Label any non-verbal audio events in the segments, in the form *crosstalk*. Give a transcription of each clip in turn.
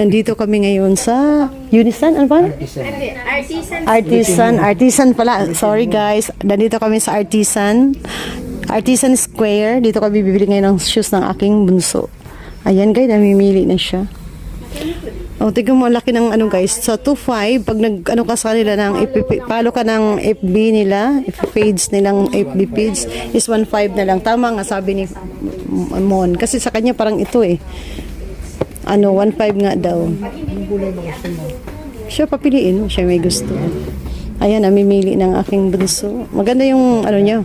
Nandito kami ngayon sa Unisan, ano ba? Artisan. Artisan, Artisan pala. Sorry guys. Nandito kami sa Artisan. Artisan Square. Dito kami bibili ngayon ng shoes ng aking bunso. Ayan guys, namimili na siya. Oh, tignan mo, laki ng ano guys. Sa 2.5, pag nag, ano ka sa kanila ng, FB, follow ka ng FB nila, page nilang FB page, is 1.5 na lang. Tama nga sabi ni Mon. Kasi sa kanya parang ito eh. Ano, 1.5 nga daw. Siya papiliin mo, siya may gusto. Ayan, namimili ng aking bunso. Maganda yung ano niya,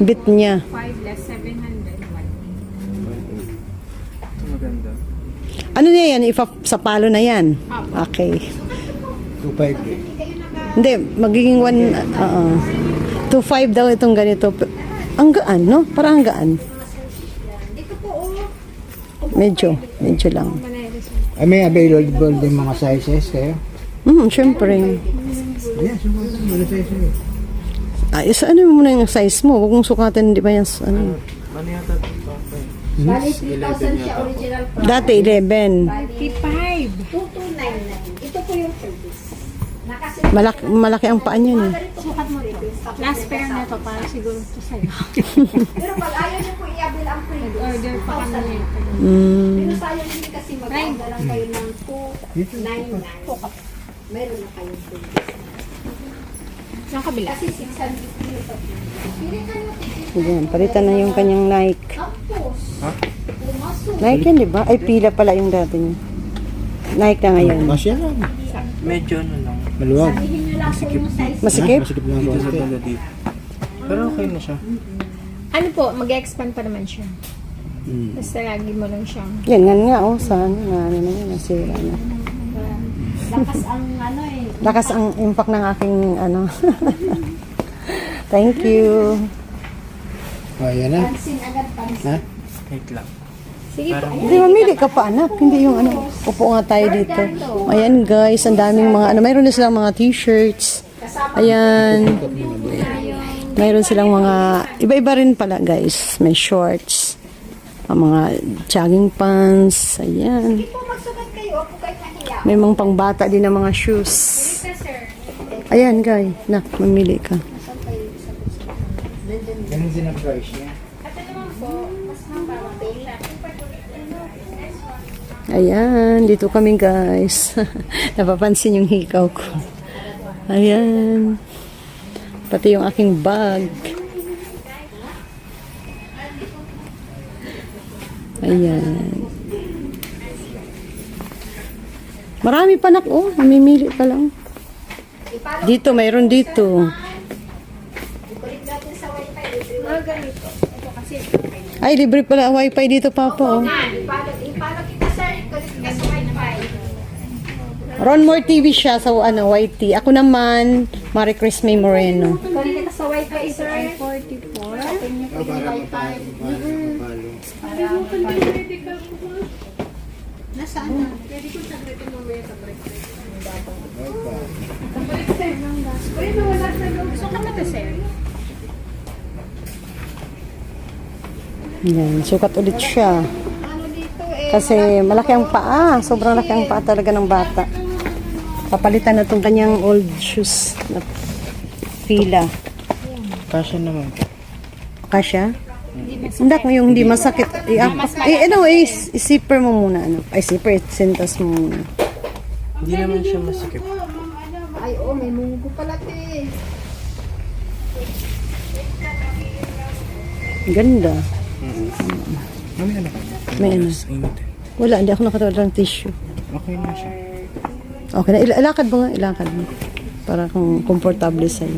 bit niya. 5 less 700. Maganda. Ano niya yan? Ipa, sa palo na yan? Okay. 2.5 eh. Hindi, magiging one, uh, 2.5 daw itong ganito. Ang gaan, no? Parang ang gaan. Medyo, medyo lang. Ay, may available din mga sizes kayo? Hmm, syempre. Mga sizes eh. Ay, sa ano mo na yung size mo? Huwag mong sukatin, di ba yan? s- Ano? Ano yata ito pa? Bali, 3,000 siya original price. Dati, 11. 55. 2299. Ito po yung. Nakasi Malaki, malaki ang paa niyan eh. sukat mo. Last pair na to para siguro to sa'yo. Pero pag ayaw niyo po i-abil ang previous, Order pa kami nito. Mm. pero sayang din kasi mag-order lang kayo ng 299. Meron na kayong previous. Sa kabila. Kasi 600 kilo pa. Pili kayo. Ayan, palitan na yung kanyang Nike. Tapos, pumasok. Nike yan, di ba? Ay, pila pala yung dati niya. Nike na ngayon. Masya lang. Medyo ano lang. Maluwag. Masikip? Masikip konti. bala dito. Pero okay na siya. Ano po, mag-expand pa naman siya. Hmm. Basta lagi mo lang siyang Yan, nga nga, oh, sa ano, nga, ano na yun, nasira na. Lakas ang ano eh. Lakas ang impact ng aking, ano. *laughs* Thank you. Oh, yan na. Pansin agad pansin. Ha? Wait lang. Sige po. Hindi, mamili ka pa, anak. Hindi yung ano, upo nga tayo dito. Ayan, guys, ang daming mga, ano, mayroon na silang mga t-shirts. Ayan. Mayroon silang mga, iba-iba rin pala, guys. May shorts. Ang mga jogging pants. Ayan. May mga pangbata din na mga shoes. Ayan, guys. Na, mamili ka. Ganun din ang price niya. Ayan, dito kami guys. *laughs* Napapansin yung hikaw ko. Ayan. Pati yung aking bag. Ayan. Marami pa nak, oh. Namimili pa lang. Dito, mayroon dito. Ay, libre pala ang wifi dito, Papa. Oh. Wifi. Ronmore TV siya sa ano, YT. Ako naman, Marie Chris May Moreno. Ikulit kita sa wifi sir. 44. Open niyo po yung wifi. Nasaan na? Pwede ko saglitin mamaya sa break. Uy, nawala na yung So, kama sir? Yan, sukat ulit siya. Kasi malaki ang paa. Sobrang laki ang paa talaga ng bata. Papalitan na itong kanyang old shoes na pila. Kasya naman. Kasya? Hindi mo yung hindi masakit. I, eh, ano, eh, i-zipper mo muna. Ano. Ay, zipper, sintas mo muna. Hindi naman siya masikip. Ay, oh, may munggo pala te. Ganda. Mami ano ka? May ano. Init eh. Wala, hindi ako nakatawala ng tissue. Okay na siya. Okay na, Il- ilakad mo nga, ilakad mo. Para kung komportable sa'yo.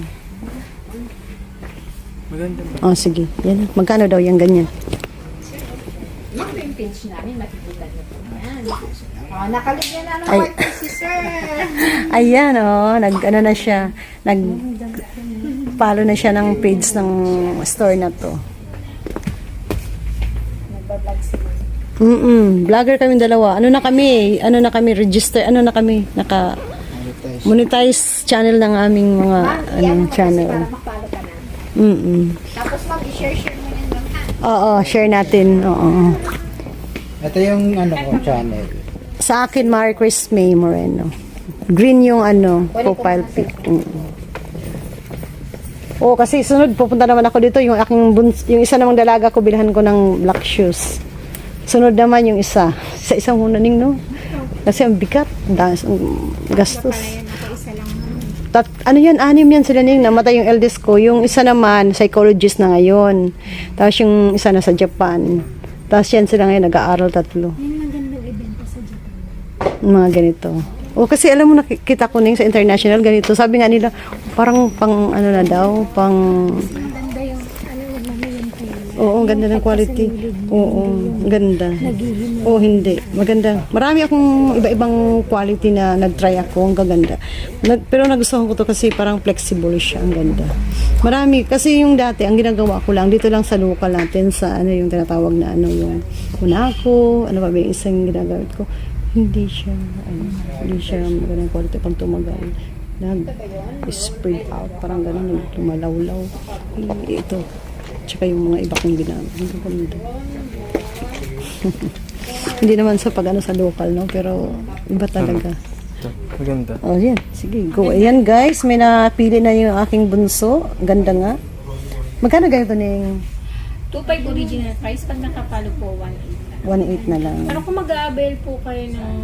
Maganda ba? Oh, sige. Yan. Magkano daw yung ganyan? Page namin, makikita niyo po yan. Oh, nakaligyan na ng Ay. si sir. *laughs* Ayan, oh, nag, ano na siya, nag, follow na siya ng page ng store na to. Nagbablog sila. Mm vlogger kami dalawa. Ano na kami, ano na kami, register, ano na kami, naka, monetize channel ng aming mga, Ma'am, ano, channel. para ka na. Mm Tapos ma'am, i-share-share mo yan ma'am ha. Oo, share natin, oo. Ito yung ano ko, channel. Sa Sa akin, Marie Chris May Moreno. Green yung ano, profile pic. Mm. Oo, kasi sunod, pupunta naman ako dito, yung aking buns, yung isa namang dalaga ko, bilhan ko ng black shoes. Sunod naman yung isa. Sa isang hunaning, no? Kasi ang bigat, das, ang gastos. Tat, ano yan, anim yan sila ning namatay yung eldest ko. Yung isa naman, psychologist na ngayon. Tapos yung isa nasa Japan. Tapos yan sila ngayon, nag-aaral tatlo. Yung magandang ibenta sa Japan. Mga ganito. O kasi alam mo nakita ko ning sa international ganito. Sabi nga nila parang pang ano na daw, pang Maganda yung, ano yung mamiyan kayo. Oo, ang ganda ng quality. Oo, ganda. Oo, hindi. Maganda. Marami akong iba-ibang quality na nag-try ako. Ang gaganda. Nag, pero nagustuhan ko to kasi parang flexible siya. Ang ganda. Marami. Kasi yung dati, ang ginagawa ko lang, dito lang sa local natin, sa ano yung tinatawag na ano yung kunako, ano ba ba yung isang ginagamit ko. Hindi siya, ano, hindi siya magandang quality pang tumagal. Nag-spray out, parang gano'n, lumalawlaw. Eh, Ito, tsaka yung mga iba kong ginamit. Ang. *laughs* Hindi naman sa pag ano sa local, no? Pero iba talaga. Maganda. Oh, yan. Sige, go. Ayan, guys. May napili na yung aking bunso. Ganda nga. Magkano ganito ning 2.5 original price, pag nakapalo po, 1.8 na. 1.8 na lang? Pero kung mag-a-avail po kayo ng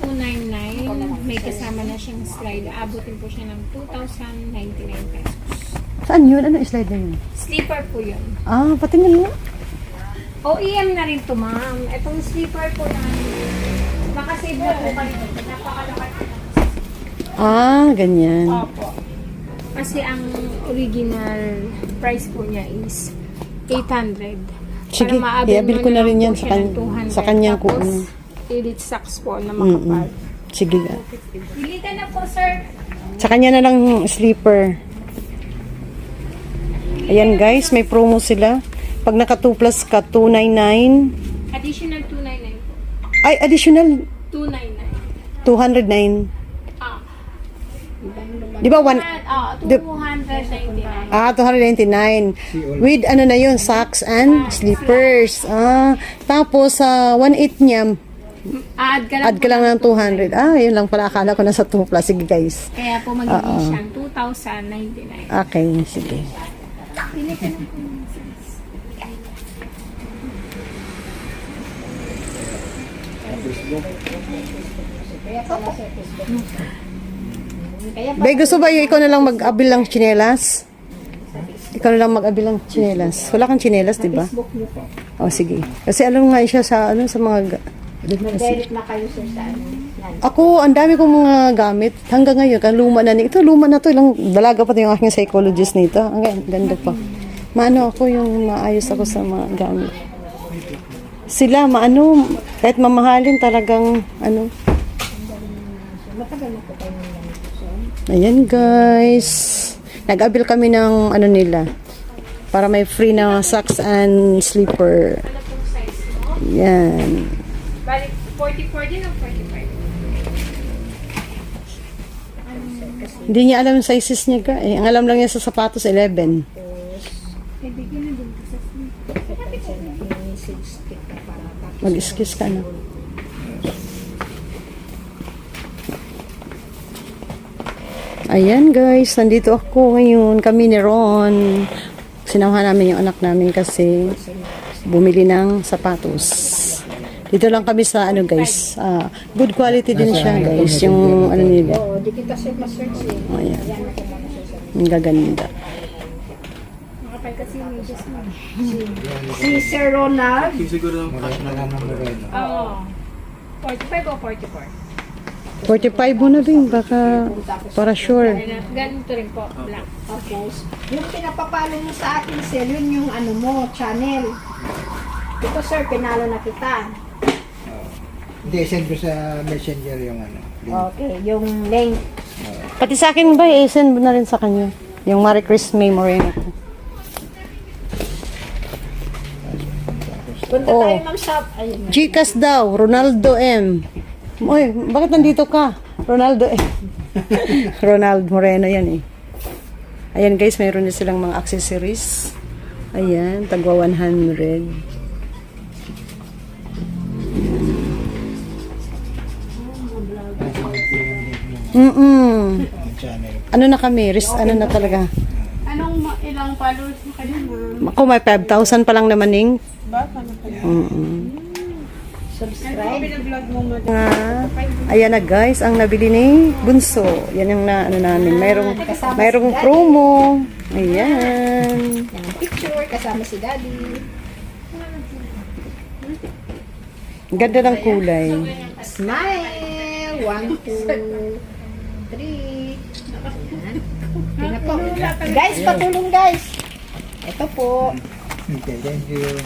299, may kasama na siyang slide. Abutin po siya ng 2,099 pesos. Saan yun? Ano slide na yun? Sleeper po yun. Ah, patingin mo. OEM na rin to, ma'am. Itong sleeper po na nakasave na po kayo. Napakalaki. Ah, ganyan. Opo. Kasi ang original price po niya is 800. Sige, mo ko na rin yan sa kan- 200. sa kanya kung Tapos, ano. elite socks po na makapal. Sige nga. Pili ka na po, sir. Sa kanya na lang sleeper. Ayan guys, may promo sila. Pag naka 2 plus ka, 299. Additional 299 po. Ay, additional 299. 209. Ah, Di ba one, ah, The- 299. Ah, 299. With ano na yun, socks and slippers. Ah, tapos sa 1.8 niya, Add ka lang add ka lang ng 200. Ah, yun lang pala. Akala ko nasa 2 plus. Sige guys. Kaya po magiging siyang 2,099. Okay, sige. Pili ka na po. Bay, gusto ba yung ikaw na lang mag-abil ng chinelas? Ikaw na lang mag-abil ng chinelas. Wala kang chinelas, di ba? Oh, sige. Kasi alam nga siya sa ano sa mga ga- Mag-direct na kayo sir sa ano. Ako, ang dami kong mga gamit. Hanggang ngayon, kan luma na ni. Ito, luma na to. Ilang dalaga pa to yung aking psychologist nito. Ang gan- ganda pa. Maano ako yung maayos ako sa mga gamit. Sila, maano, kahit mamahalin talagang, ano. Ayan guys. Nag-abil kami ng ano nila. Para may free na socks and slipper. Yan. Balik, 44 din o 45? Hindi niya alam yung sizes niya ka. Eh. Ang alam lang niya sa sapatos, 11. Mag-excuse ka na. Ayan guys, nandito ako ngayon. Kami ni Ron. Sinamahan namin yung anak namin kasi bumili ng sapatos. Dito lang kami sa ano guys. ah, good quality din siya guys. Yung ano nila. Oo, di kita sir ma-search eh. Oh, ayan. Ang gaganda. Kasi mo. Si Sir Ronald. Siguro lang Oo. 45 o 44? 45 mo na din, baka para sure. Ganito rin po, black. Tapos, yung pinapapalo mo sa akin sir, yun yung ano mo, channel. Ito sir, pinalo na kita. Hindi, send ko sa messenger yung ano. link. Okay, yung link. Pati sa akin ba, eh, send mo na rin sa kanya. Yung Marie Chris May Moreno. Punta Oo. tayo ng shop. Ayun. Gcash daw, Ronaldo M. Uy, bakit nandito ka? Ronaldo M. *laughs* Ronald Moreno yan eh. Ayan guys, mayroon din silang mga accessories. Ayan, tagwa 100. Mm-mm. Channel. Ano na kami? Ris, ano na talaga? Anong ma- ilang followers mo kayo, ma'am? Ako may 5,000 pa lang naman ning. Ba? Paano kayo? Mm-mm. Subscribe. Pinablog mo, madam. Nga, ayan na guys, ang nabili ni Bunso. Yan yung na, ano namin. Mayroong, mayroong promo. Ayan. Yan ang picture kasama si Daddy. Ganda ng kulay. Smile! One, two, Guys, patulong guys. Ito po. Okay, thank you.